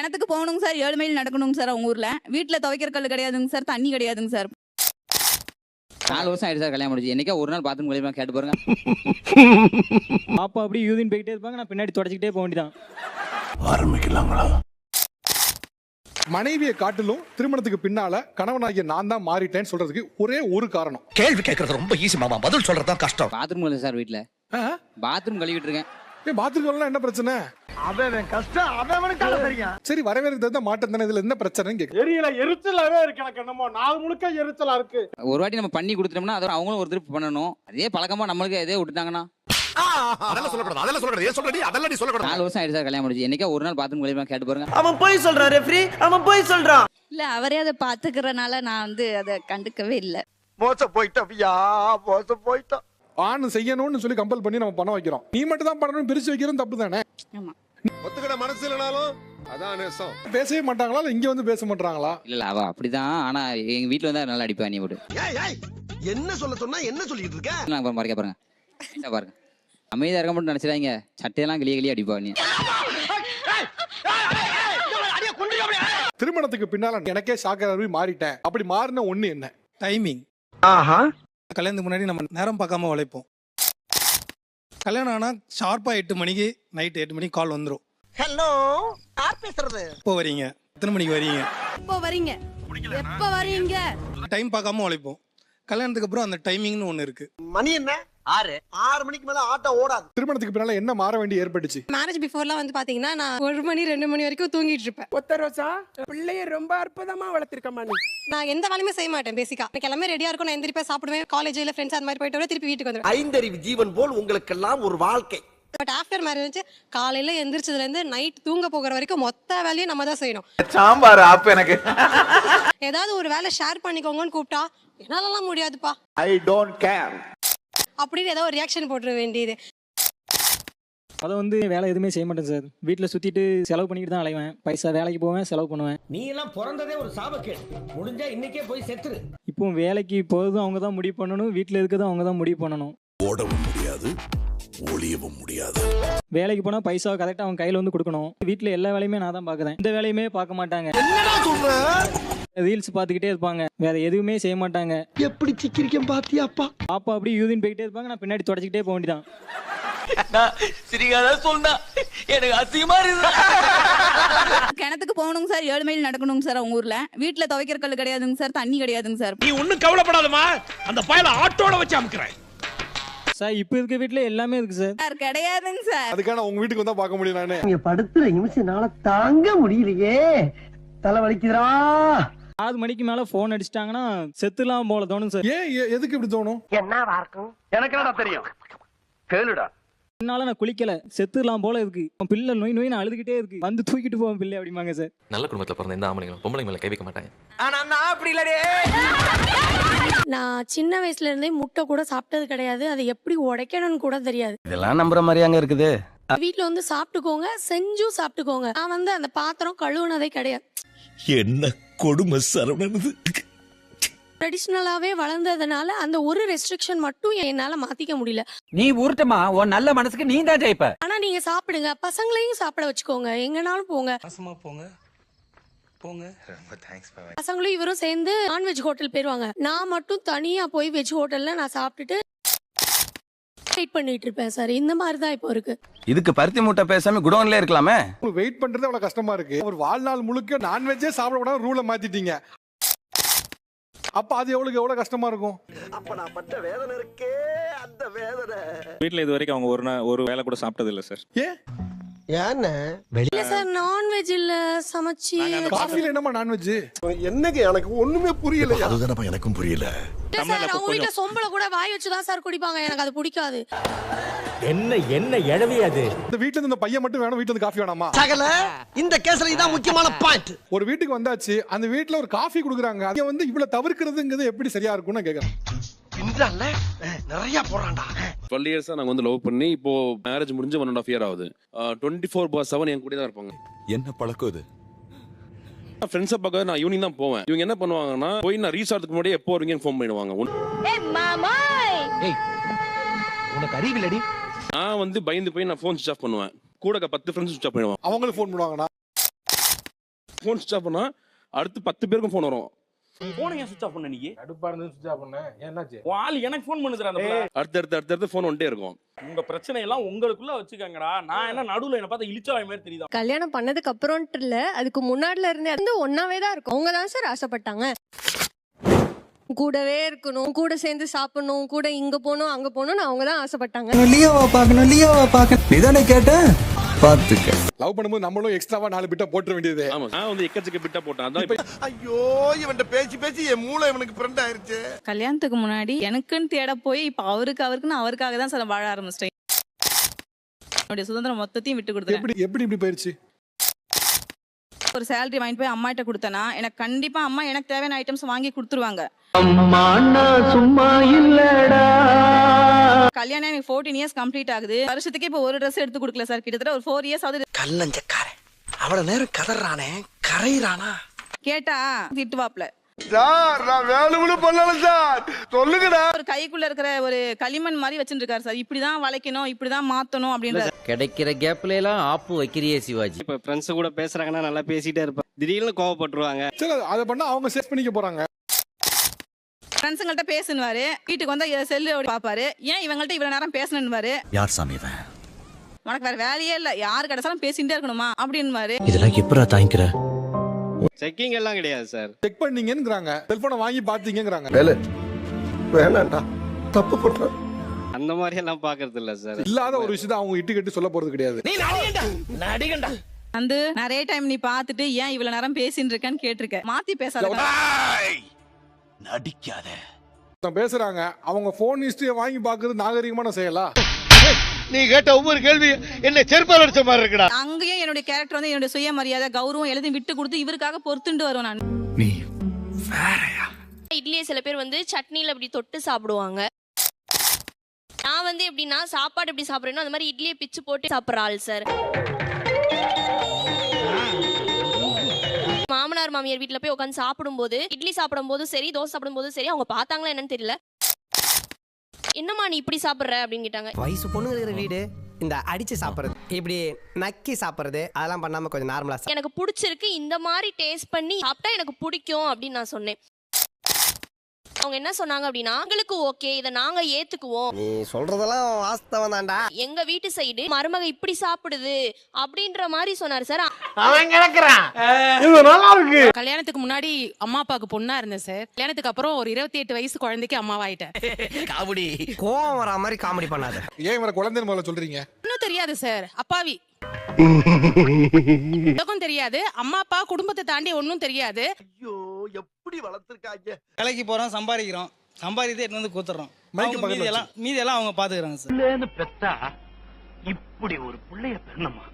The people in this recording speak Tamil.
கிணத்துக்கு போகணுங்க சார். ஏழு மைல் நடக்கணுங்க சார் அவங்க ஊர்ல. வீட்டுல துவைக்கிற கல் கிடையாதுங்க சார். தண்ணி கிடையாதுங்க சார். நாலு வருஷம் ஆயிடுச்சு சார் கல்யாணம் முடிச்சு என்னைக்கா ஒரு நாள் பாத்ரூம் கழிப்பா கேட்டு பாருங்க. பாப்பா அப்படியே யூதின் போயிட்டே இருப்பாங்க. நான் பின்னாடி தொடச்சிக்கிட்டே போக வேண்டியதான் மனைவியை காட்டிலும் திருமணத்துக்கு பின்னால கணவனாகிய நான் தான் மாறிட்டேன்னு சொல்றதுக்கு ஒரே ஒரு காரணம். கேள்வி கேட்கறது ரொம்ப ஈஸி மாமா. பதில் சொல்றது தான் கஷ்டம். பாத்ரூம் இல்லை சார் வீட்டில்? பாத்ரூம் கழுவிட்டு இருக்கேன். ஏன் பாத்ரூம் என்ன பிரச்சனை? அவன் கஷ்டம். அவனுக்கு தெரியும். சரி வரவேற்கிறது தான் மாட்டம் தானே? இதுல என்ன பிரச்சனைன்னு கேட்க எரியல எரிச்சலாவே இருக்கு எனக்கு என்னமோ. நாள் முழுக்க எரிச்சலா இருக்கு. ஒரு வாட்டி நம்ம பண்ணி கொடுத்துட்டோம்னா அதை அவங்களும் ஒரு திருப்பி பண்ணணும். அதே பழக்கமா நம்மளுக்கு இதே விட்டுட்டாங்கன்னா. அதெல்லாம் சொல்லக்கூடாது அதெல்லாம் சொல்லக்கூடாது. ஏன் சொல்றடி அதெல்லாம் நீ சொல்லக்கூடாது. நாலு வருஷம் ஆயிடுச்சு சார் கல்யாணம் முடிச்சு என்னைக்கா ஒரு நாள் பாத்ரூம் கழிப்பா கேட்டு பாருங்க. அவன் போய் சொல்றான் ரெஃப்ரி அவன் போய் சொல்றான். இல்ல அவரே அதை பாத்துக்கிறனால நான் வந்து அதை கண்டுக்கவே இல்லை. மோச போயிட்டா மோச போயிட்டான். ஆண் செய்யணும்னு சொல்லி கம்பல் பண்ணி நம்ம பண்ண வைக்கிறோம். நீ மட்டும் தான் பண்ணணும் பிரிச்சு வைக்கிறது தப்பு தானே ஆமா. ஒத்துக்கிட மனசு இல்லனாலும் அதான் நேசம். பேசவே மாட்டாங்களா? இல்ல இங்க வந்து பேச மாட்டாங்களா? இல்ல இல்ல அவ அப்படிதான். ஆனா எங்க வீட்டுல வந்து நல்லா அடிப்பா நீ ஏய் என்ன சொல்ல சொன்னா என்ன சொல்லிட்டு இருக்க? நான் பாருங்க இந்தா பாருங்க. அமைதியா இருக்க மட்டும் நினைச்சிடாங்க சட்டையெல்லாம் கிளிய கிளிய அடிப்பா நீ. திருமணத்துக்கு பின்னால எனக்கே ஷாக்கர் மாறிட்டேன். அப்படி மாறின ஒண்ணு என்ன? டைமிங் ஆஹா. கல்யாணத்துக்கு முன்னாடி நம்ம நேரம் பார்க்காம உழைப்போம். கல்யாணம் ஆனால் ஷார்ப்பாக எட்டு மணிக்கு நைட் எட்டு மணிக்கு கால் வந்துடும் ஹலோ யார் பேசுறது? எப்போ வரீங்க? எத்தனை மணிக்கு வரீங்க? எப்போ வரீங்க? எப்போ வரீங்க? டைம் பார்க்காம உழைப்போம். கல்யாணத்துக்கு அப்புறம் அந்த டைமிங்னு ஒன்று இருக்கு. மணி என்ன? ஆறு. ஆறு மணிக்கு மேல ஆட்டோ ஓடாது. திருமணத்துக்கு பின்னால என்ன மாற வேண்டி ஏற்பட்டுச்சு? மேரேஜ் பிஃபோர்லாம் வந்து பாத்தீங்கன்னா நான் ஒரு மணி ரெண்டு மணி வரைக்கும் தூங்கிட்டு இருப்பேன். ஒத்த ரோசா பிள்ளைய ரொம்ப அற்புதமா வளர்த்திருக்கமா நீ நான் எந்த வேலையுமே செய்ய மாட்டேன் பேசிக்கா எனக்கு எல்லாமே ரெடியா இருக்கும் நான் எந்திரிப்பேன் சாப்பிடுவேன் காலேஜ் இல்ல ஃப்ரெண்ட்ஸ் அந்த மாதிரி போயிட்டு வர திருப்பி வீட்டுக்கு வந்துடுவேன் ஐந்தறிவு ஜீவன் போல் உங்களுக்கெல்லாம் ஒரு வாழ்க்கை. பட் ஆஃப்டர் மேரேஜ் காலையில எந்திரிச்சதுல இருந்து நைட் தூங்க போகிற வரைக்கும் மொத்த வேலையும் நம்ம தான் செய்யணும். சாம்பார் ஆப் எனக்கு. ஏதாவது ஒரு வேலை ஷேர் பண்ணிக்கோங்கன்னு கூப்பிட்டா என்னாலலாம் முடியாதுப்பா. ஐ டோன்ட் கேர் அப்படின்னு ஏதோ ஒரு ரியாக்ஷன் போட்டுற வேண்டியது. அதை வந்து வேலை எதுவுமே செய்ய மாட்டேன் சார். வீட்டில் சுற்றிட்டு செலவு பண்ணிட்டு தான் அலைவேன். பைசா வேலைக்கு போவேன் செலவு பண்ணுவேன். நீ எல்லாம் பிறந்ததே ஒரு சாபக்கேடு முடிஞ்சா இன்னைக்கே போய் செத்துரு. இப்போ வேலைக்கு போகிறதும் அவங்க தான் முடிவு பண்ணணும் வீட்டில் இருக்கிறதும் அவங்க தான் முடிவு பண்ணணும். ஓடவும் முடியாது ஒளியவும் முடியாது. வேலைக்கு போனால் பைசா கரெக்டாக அவங்க கையில் வந்து கொடுக்கணும். வீட்டில் எல்லா வேலையுமே நான் தான் பார்க்குறேன். இந்த வேலையுமே பார்க்க மாட்டாங்க. ரீல்ஸ் பார்த்துக்கிட்டே இருப்பாங்க. வேற எதுவுமே செய்ய மாட்டாங்க. எப்படி சிக்கிரிக்கம் பாத்தியாப்பா பாப்பா அப்படியே யூதின் போயிட்டே இருப்பாங்க. நான் பின்னாடி தொடச்சிக்கிட்டே போக வேண்டியதான் சிரிக்காத சொன்னா எனக்கு அசிங்கமா இருக்கு கிணத்துக்கு போகணுங்க சார். ஏழு மைல் நடக்கணுங்க சார் அவங்க ஊர்ல. வீட்டுல துவைக்கிற கல் கிடையாதுங்க சார். தண்ணி கிடையாதுங்க சார். நீ ஒண்ணும் கவலைப்படாதமா அந்த பயல ஆட்டோட வச்சு அமுக்குறேன். சார் இப்போ இருக்க வீட்டில் எல்லாமே இருக்கு சார். சார் கிடையாதுங்க சார். அதுக்கான உங்க வீட்டுக்கு வந்தா பார்க்க முடியும் நானு நீங்க படுத்துற நிமிஷம்னால தாங்க முடியலையே. தலை வலிக்குதுடா. ஆறு மணிக்கு மேலே ஃபோன் அடிச்சிட்டாங்கன்னா செத்துலாம் போல தோணும் சார். ஏன் எ- எதுக்கு இப்படி தோணும்? இருக்கும் எனக்கு என்னடா தெரியும்? கேளுடா. என்னால நான் குளிக்கல. செத்துலாம் போல இருக்கு. அவன் பிள்ளை நோய் நோய் நான் அழுதுகிட்டே இருக்கு. வந்து தூக்கிட்டு போவேன் பிள்ளை அப்படிம்பாங்க சார். நல்ல குடும்பத்துல பிறந்த இந்த ஆம்பளைங்களும் பொம்பளைங்க மேல கை வைக்க மாட்டாங்க. ஆனா நான் அப்படி இல்லடே. நான் சின்ன வயசுல இருந்தே முட்டை கூட சாப்பிட்டது கிடையாது. அதை எப்படி உடைக்கணும்னு கூட தெரியாது. இதெல்லாம் நம்புற மாதிரியாங்க இருக்குது. வீட்ல வந்து சாப்பிட்டுக்கோங்க. செஞ்சும் சாப்பிட்டுக்கோங்க. நான் வந்து அந்த பாத்திரம் கழுவுனதே கிடையாது. என்ன கொடுமை சரவணனது. ட்ரெடிஷ்னலாவே வளர்ந்ததுனால அந்த ஒரு ரெஸ்ட்ரிக்ஷன் மட்டும் என்னால மாத்திக்க முடியல. நீ உருட்டுமா உன் நல்ல மனசுக்கு நீ தான் ஜெயிப்ப. ஆனா நீங்க சாப்பிடுங்க பசங்களையும் சாப்பிட வச்சுக்கோங்க எங்கனாலும் போங்க. மாசமா போங்க போங்க. ரொம்ப தேங்க்ஸ் பசங்களும் இவரும் சேர்ந்து நான்வெஜ் ஹோட்டல் போயிருவாங்க. நான் மட்டும் தனியா போய் வெஜ் ஹோட்டல்ல நான் சாப்பிட்டுட்டு வெயிட் பண்ணிட்டு இருப்பேன் சார் இந்த மாதிரி தான் இப்போ இருக்கு. இதுக்கு பருத்தி மூட்டை பேசாம குடோன்ல இருக்கலாமே? உங்களுக்கு வெயிட் பண்றது அவ்வளவு கஷ்டமா இருக்கு. ஒரு வாழ்நாள் முழுக்க நான்வெஜ்ஜே சாப்பிடக்கூடாது ரூலை மாத்திட்டீங்க. அப்ப அது எவ்வளவு எவ்வளவு கஷ்டமா இருக்கும்? அப்ப நான் பட்ட வேதனை இருக்கே அந்த வேதனை. வீட்ல இது வரைக்கும் அவங்க ஒரு ஒரு வேலை கூட சாப்பிட்டது இல்ல சார் ஏன்? ஏன்னு? இல்ல சார் நான்வெஜ் இல்ல. சமைச்சு காஃபில என்னமா நான்வெஜ் என்னங்க எனக்கு ஒண்ணுமே புரியல அதுதானப்பா எனக்கும் புரியல. சார் அவங்க வீட்டுல சொம்பள கூட வாய் வச்சுதான் சார் குடிப்பாங்க. எனக்கு அது பிடிக்காது. என்ன என்ன எழவி அது? இந்த வீட்ல இருந்து இந்த பையன் மட்டும் வேணும் வீட்ல இருந்து காஃபி வேணாமா? சகல இந்த கேஸ்ல இதான் முக்கியமான பாயிண்ட் ஒரு வீட்டுக்கு வந்தாச்சு அந்த வீட்ல ஒரு காஃபி குடுக்குறாங்க. அங்க வந்து இவ்வளவு தவிர்க்கிறதுங்கிறது எப்படி சரியா இருக்கும்னு கேக்குறேன். பின்றால நிறைய போறான்டா டுவெல் இயர்ஸா நாங்க வந்து லவ் பண்ணி இப்போ மேரேஜ் முடிஞ்சு ஒன் அண்ட் ஆஃப் இயர் ஆகுது. டுவெண்ட்டி ஃபோர் பார் செவன் என் கூட தான் இருப்பாங்க. என்ன பழக்கம் இது? ஃப்ரெண்ட்ஸை பார்க்க நான் ஈவினிங் தான் போவேன். இவங்க என்ன பண்ணுவாங்கன்னா போய் நான் ரீச் ஆகிறதுக்கு முன்னாடி எப்போ வருவீங்கன்னு ஃபோன் பண்ணிடுவாங்க. உன்- உனக்கு அறிவில்லடி நான் வந்து பயந்து போய் நான் ஃபோன் சுவிச் ஆஃப் பண்ணுவேன். கூட பத்து ஃப்ரெண்ட்ஸ் சுவிச் ஆஃப் பண்ணுவாங்க அவங்களும் ஃபோன் பண்ணுவாங்கண்ணா ஃபோன் சுவிச் ஆஃப் பண்ணா அடுத்து பத்து பேருக்கும் ஃபோன் வரும். போன ஏன் சுவிச் ஆஃப் பண்ண நீ? கடுப்பா இருந்து சுவிச் ஆஃப் பண்ணேன். என்னாச்சு? உன் ஆள் எனக்கு ஃபோன் பண்ணுதுடா அந்த புள்ள. அடுத்து அடுத்து அடுத்து அடுத்து ஃபோன் வந்துட்டே இருக்கும். உங்க பிரச்சனை எல்லாம் உங்களுக்குள்ள வச்சுக்கங்கடா. நான் என்ன நடுவுல என்ன பார்த்தா இழிச்சவாய் மாதிரி தெரியுதா? கல்யாணம் பண்ணதுக்கு அப்புறம்ட்டு இல்ல அதுக்கு முன்னாடில இருந்தே வந்து ஒன்னாவே தான் இருக்கும். அவங்க தான் சார் ஆசைப்பட்டாங்க. கூடவே இருக்கணும் கூட சேர்ந்து சாப்பிடணும் கூட இங்க போகணும் அங்க போகணும்னு அவங்க தான் ஆசைப்பட்டாங்க. லியோவா பார்க்கணும்? லியோவா பார்க்கணும் கேட்ட? பாத்துக்க லவ் பண்ணும்போது நம்மளும் எக்ஸ்ட்ராவா நாலு பிட்டா போட்டுற வேண்டியது. ஆமா. நான் வந்து எக்கச்சக்க பிட்டா போட்டேன். அதான் ஐயோ இவன்ட்ட பேசி பேசி என் மூளை இவனுக்கு ஃப்ரெண்ட் ஆயிருச்சு. கல்யாணத்துக்கு முன்னாடி எனக்குன்னு தேட போய் இப்ப அவருக்கு அவருக்குன்னு அவருக்காக தான் சார் வாழ ஆரம்பிச்சிட்டேன். என்னுடைய சுதந்திரம் மொத்தத்தையும் விட்டு கொடுத்துறேன் எப்படி எப்படி இப்படி போயிருச்சு? ஒரு சேலரி வாங்கிட்டு போய் அம்மாட்ட கொடுத்தேன்னா எனக்கு கண்டிப்பா அம்மா எனக்கு தேவையான ஐட்டம்ஸ் வாங்கி கொடுத்துருவாங்க. அம்மா சும்மா இல்லடா. கல்யாணம் எனக்கு ஃபோர்டீன் இயர்ஸ் கம்ப்ளீட் ஆகுது. வருஷத்துக்கு இப்போ ஒரு ட்ரெஸ் எடுத்து கொடுக்கல சார் கிட்டத்தட்ட ஒரு ஃபோர் இயர்ஸ் ஆகுது. கல்லஞ்சக்காரன் அவ்வளவு நேரம் கதறானே கரையிறானா? கேட்டா திட்டுவாப்ல. சார் நான் வேணும்னு பண்ணல சார். சொல்லுங்கடா. ஒரு கைக்குள்ள இருக்கிற ஒரு களிமண் மாதிரி வச்சுட்டு இருக்காரு சார். இப்படிதான் வளைக்கணும் இப்படிதான் மாத்தணும் அப்படின்ற கிடைக்கிற கேப்ல எல்லாம் ஆப்பு வைக்கிறியே சிவாஜி. இப்போ ஃப்ரெண்ட்ஸ் கூட பேசுறாங்கன்னா நல்லா பேசிட்டே இருப்பேன். திடீர்னு கோவப்பட்டுருவாங்க. சரி அதை பண்ணா அவங்க சேவ் பண்ணிக்க போறாங்க. ஃப்ரெண்ட்ஸுங்கள்ட்ட பேசுனுவாரு வீட்டுக்கு வந்தா செல்லு பாப்பாரு. ஏன் இவங்கள்ட்ட இவ்வளவு நேரம் பேசணுன்னுவாரு? யார் சாமி உனக்கு வேற வேலையே இல்ல. யாரு கிடைச்சாலும் பேசிட்டே இருக்கணுமா? அப்படின்னுவாரு. இதெல்லாம் எப்படா தாங்கிக்கிற? செக்கிங் எல்லாம் கிடையாது சார் செக் பண்ணீங்கங்கறாங்க செல்போனை வாங்கி பாத்தீங்கங்கறாங்க வேலை. வேணாண்டா. தப்பு பண்ற. அந்த மாதிரி எல்லாம் பாக்குறது இல்ல சார் இல்லாத ஒரு விஷயத்தை அவங்க இட்டு கட்டி சொல்ல போறது கிடையாது. நீ நடிகண்டா? நடிகண்டா? வந்து நிறைய டைம் நீ பார்த்துட்டு ஏன் இவ்வளவு நேரம் பேசிட்டு இருக்கேன்னு கேட்டிருக்க. மாத்தி பேசாத. நடிக்காத. பேசுறாங்க. அவங்க போன் ஹிஸ்டரியை வாங்கி பாக்குறது நாகரிகமான செயலா நீ கேட்ட ஒவ்வொரு கேள்வி என்ன செருப்பால் அடிச்ச மாதிரி இருக்குடா. அங்கேயும் என்னுடைய கேரக்டர் வந்து என்னுடைய சுயமரியாதை கௌரவம் எல்லாத்தையும் விட்டு கொடுத்து இவருக்காக பொறுத்துண்டு வருவேன் நான். நீ இட்லியை சில பேர் வந்து சட்னியில அப்படி தொட்டு சாப்பிடுவாங்க. நான் வந்து எப்படின்னா சாப்பாடு எப்படி சாப்பிடுறேனோ அந்த மாதிரி இட்லியை பிச்சு போட்டு சாப்பிட்ற ஆள் சார் மாமனார் மாமியார் வீட்ல போய் உட்காந்து சாப்பிடும்போது இட்லி சாப்பிடும்போதும் சரி தோசை சாப்பிடும்போதும் சரி அவங்க பார்த்தாங்களா என்னன்னு தெரியல. என்னம்மா நீ இப்படி சாப்பிடுற அப்படின்னு கேட்டாங்க. வயசு பொண்ணு இருக்கிற வீடு இந்த அடிச்சு சாப்பிடுறது இப்படி நக்கி சாப்பிடுறது அதெல்லாம் பண்ணாம கொஞ்சம் நார்மலா எனக்கு பிடிச்சிருக்கு இந்த மாதிரி டேஸ்ட் பண்ணி சாப்பிட்டா எனக்கு பிடிக்கும் அப்படின்னு நான் சொன்னேன். அவங்க என்ன சொன்னாங்க அப்படின்னா உங்களுக்கு ஓகே இதை நாங்க ஏத்துக்குவோம். நீ சொல்றதெல்லாம் வாஸ்தவம் தான்டா. எங்க வீட்டு சைடு மருமக இப்படி சாப்பிடுது அப்படின்ற மாதிரி சொன்னாரு சார் அவன் கிடக்குறான். இது நல்லா இருக்கு. கல்யாணத்துக்கு முன்னாடி அம்மா அப்பாவுக்கு பொண்ணா இருந்தேன் சார். கல்யாணத்துக்கு அப்புறம் ஒரு இருபத்தி எட்டு வயசு குழந்தைக்கு அம்மாவாயிட்டேன். காமெடி. கோவம் வரா மாதிரி காமெடி பண்ணாத. ஏன் இவரை குழந்தை முதல்ல சொல்றீங்க? இன்னும் தெரியாது சார். அப்பாவி. உலகம் தெரியாது. அம்மா அப்பா குடும்பத்தை தாண்டி ஒன்னும் தெரியாது. ஐயோ. எப்படி வளர்த்துருக்காங்க? வேலைக்கு போறோம் சம்பாதிக்கிறோம். சம்பாதித்து எடுத்து வந்து கூத்துறோம் மைக்கு அவங்க பக்கத்துல மீதி எல்லாம் மீதி எல்லாம் அவங்க பாத்துக்கிறாங்க சார் பெத்தா இப்படி ஒரு புள்ளைய பெண்ணமா